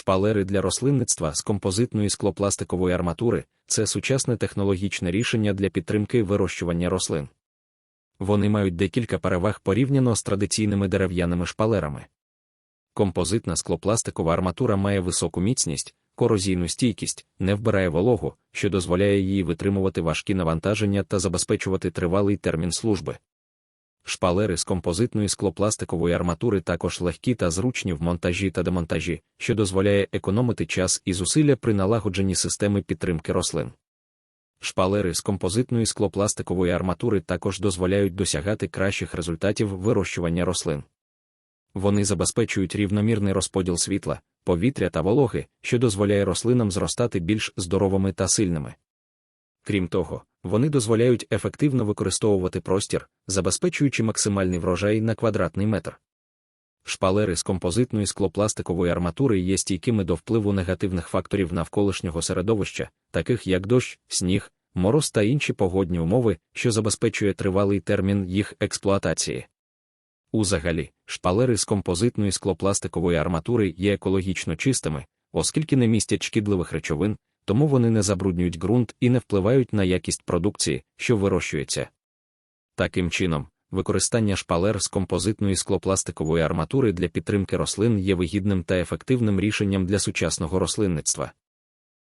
Шпалери для рослинництва з композитної склопластикової арматури це сучасне технологічне рішення для підтримки вирощування рослин. Вони мають декілька переваг порівняно з традиційними дерев'яними шпалерами. Композитна склопластикова арматура має високу міцність, корозійну стійкість, не вбирає вологу, що дозволяє їй витримувати важкі навантаження та забезпечувати тривалий термін служби. Шпалери з композитної склопластикової арматури також легкі та зручні в монтажі та демонтажі, що дозволяє економити час і зусилля при налагодженні системи підтримки рослин. Шпалери з композитної склопластикової арматури також дозволяють досягати кращих результатів вирощування рослин. Вони забезпечують рівномірний розподіл світла, повітря та вологи, що дозволяє рослинам зростати більш здоровими та сильними. Крім того, вони дозволяють ефективно використовувати простір, забезпечуючи максимальний врожай на квадратний метр. Шпалери з композитної склопластикової арматури є стійкими до впливу негативних факторів навколишнього середовища, таких як дощ, сніг, мороз та інші погодні умови, що забезпечує тривалий термін їх експлуатації. Узагалі, шпалери з композитної склопластикової арматури є екологічно чистими, оскільки не містять шкідливих речовин, тому вони не забруднюють ґрунт і не впливають на якість продукції, що вирощується. Таким чином, використання шпалер з композитної склопластикової арматури для підтримки рослин є вигідним та ефективним рішенням для сучасного рослинництва.